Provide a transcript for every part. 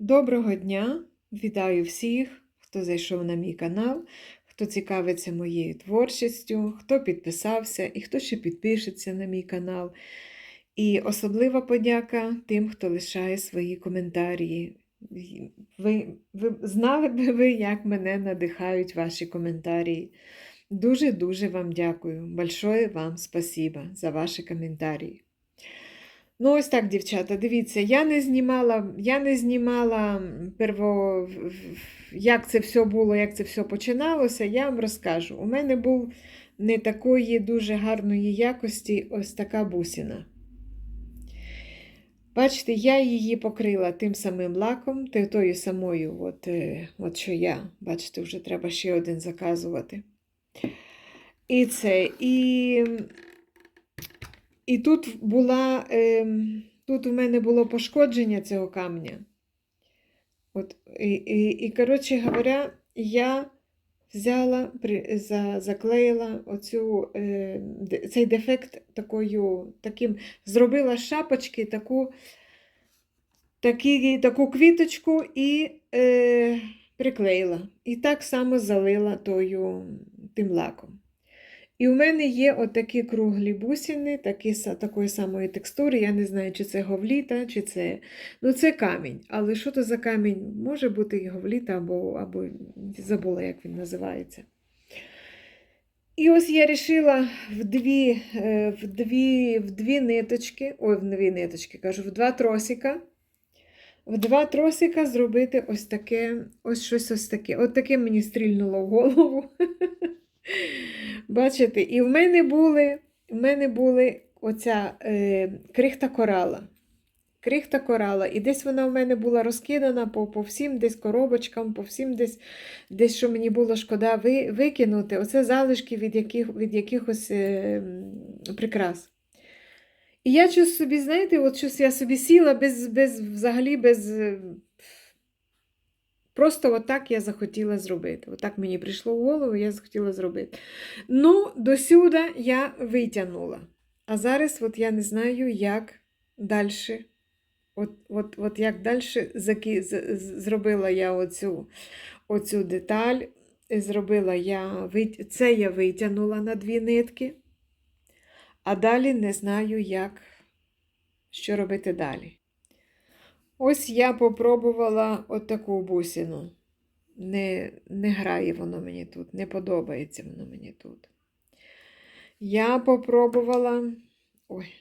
Доброго дня! Вітаю всіх, хто зайшов на мій канал, хто цікавиться моєю творчістю, хто підписався і хто ще підпишеться на мій канал. І особлива подяка тим, хто лишає свої коментарі. Ви, ви знали би ви, як мене надихають ваші коментарі. Дуже-дуже вам дякую. Большое вам спасибо за ваші коментарі. Ну, ось так, дівчата, дивіться, я не знімала, я не знімала перво, як це все було, як це все починалося, я вам розкажу. У мене був не такої дуже гарної якості ось така бусина. Бачите, я її покрила тим самим лаком, тою самою, от, е, от що я. Бачите, вже треба ще один заказувати. І це, і і тут була, ем, тут у мене було пошкодження цього камня. От, і, і, і коротше говоря, я взяла, при, за, заклеїла оцю, е, цей дефект такою, таким, зробила з шапочки таку, такі, таку квіточку і е, приклеїла. І так само залила тою, тим лаком. І у мене є отакі круглі бусини, такі, такої самої текстури. Я не знаю, чи це говліта, чи це. Ну, це камінь. Але що то за камінь? Може бути і говліта, або, або забула, як він називається. І ось я вирішила в дві, е, в дві, в дві ниточки, ой, в дві ниточки, кажу, в два тросика. В два тросика зробити ось таке, ось щось ось таке. От таке мені стрільнуло в голову. Бачите, і в мене були, в мене були оця е, крихта корала. Крихта корала. І десь вона в мене була розкидана по, по всім десь коробочкам, по всім десь, десь що мені було шкода ви, викинути. Оце залишки від, яких, від якихось е, прикрас. І я щось собі, знаєте, от щось я собі сіла без, без взагалі без. Просто отак я захотіла зробити. Отак мені прийшло в голову, я захотіла зробити. Ну, досюди я витягнула. А зараз от я не знаю, як далі. От, от, от як далі заки... зробила я оцю, оцю деталь. Зробила я, це я витягнула на дві нитки, а далі не знаю, як, що робити далі. Ось я попробувала отаку бусину. Не, не грає воно мені тут, не подобається воно мені тут. Я попробувала. Ой.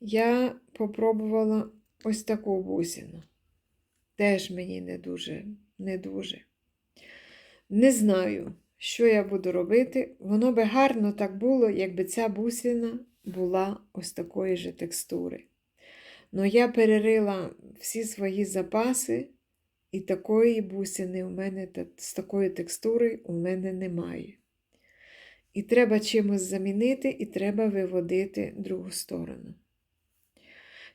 Я попробувала ось таку бусину. Теж мені не дуже, не дуже. Не знаю, що я буду робити. Воно би гарно так було, якби ця бусина була ось такої же текстури. Но я перерила всі свої запаси, і такої бусини у мене з такої текстури у мене немає. І треба чимось замінити, і треба виводити другу сторону.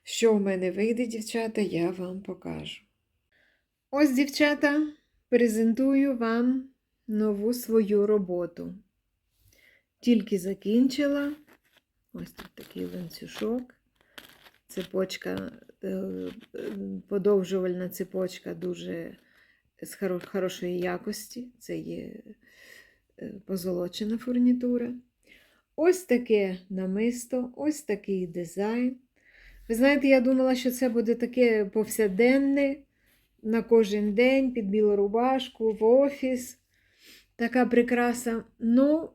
Що в мене вийде, дівчата, я вам покажу. Ось, дівчата, презентую вам нову свою роботу. Тільки закінчила. Ось тут такий ланцюжок. Цепочка, е, подовжувальна цепочка дуже з хорошої якості. Це є е, позолочена фурнітура. Ось таке намисто, ось такий дизайн. Ви знаєте, я думала, що це буде таке повсяденне на кожен день під білу рубашку, в офіс. Така прикраса. Ну,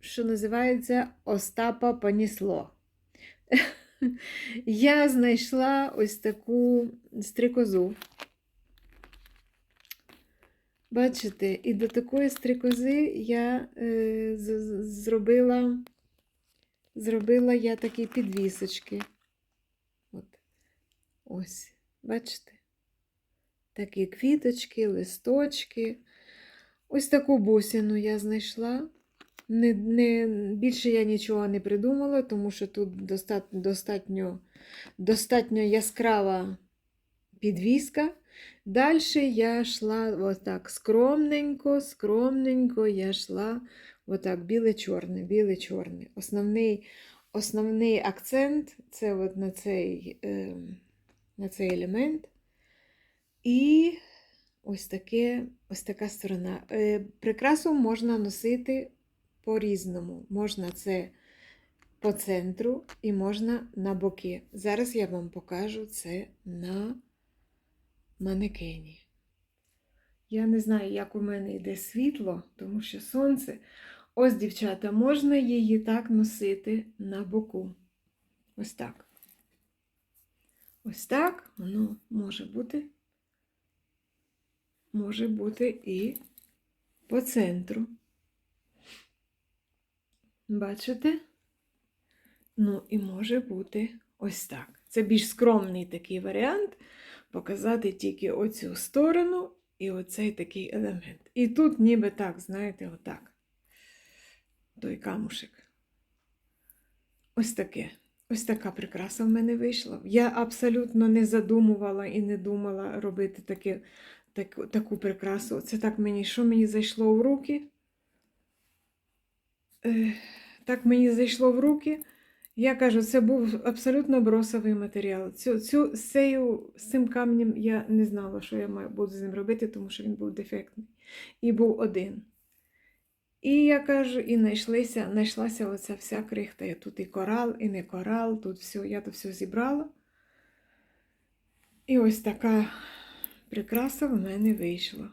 що називається, Остапа понісло. Я знайшла ось таку стрикозу. Бачите, і до такої стрикози я е, зробила, зробила я такі підвісочки. От. Ось, бачите? Такі квіточки, листочки. Ось таку бусину я знайшла. Не, не, більше я нічого не придумала, тому що тут достатньо, достатньо, достатньо яскрава підвіска. Далі я йшла отак скромненько, скромненько я йшла отак біле-чорне, біле-чорне. Основний, основний акцент це от на цей, е, на цей елемент. І ось, таке, ось така сторона. Е, Прикрасу можна носити по-різному. Можна це по центру і можна на боки. Зараз я вам покажу це на манекені. Я не знаю, як у мене йде світло, тому що сонце. Ось, дівчата, можна її так носити на боку. Ось так. Ось так воно може бути. Може бути і по центру. Бачите? Ну, і може бути ось так. Це більш скромний такий варіант. Показати тільки оцю сторону і оцей такий елемент. І тут ніби так, знаєте, отак. Той камушек. Ось таке. Ось така прикраса в мене вийшла. Я абсолютно не задумувала і не думала робити таке, таку, таку прикрасу. Це так мені, що мені зайшло в руки? Е, так мені зайшло в руки. Я кажу, це був абсолютно бросовий матеріал. Цю, цю, з, цією, з цим камнем я не знала, що я маю, буду з ним робити, тому що він був дефектний. І був один. І я кажу, і знайшлися, знайшлася оця вся крихта. Я тут і корал, і не корал, тут все, я то все зібрала. І ось така прикраса в мене вийшла.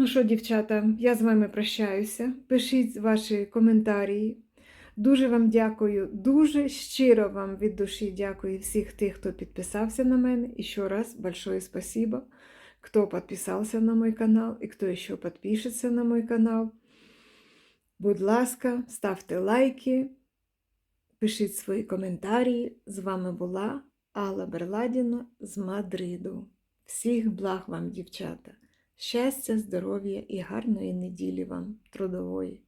Ну що, дівчата, я з вами прощаюся. Пишіть ваші коментарі. Дуже вам дякую, дуже щиро вам від душі дякую всіх тих, хто підписався на мене. І ще раз большое спасибо, кто подписался на мой канал і хто ще підпишеться на мой канал. Будь ласка, ставте лайки, пишіть свої коментарі. З вами була Алла Берладіна з Мадриду. Всіх благ вам, дівчата! Щастя, здоров'я і гарної неділі вам трудової!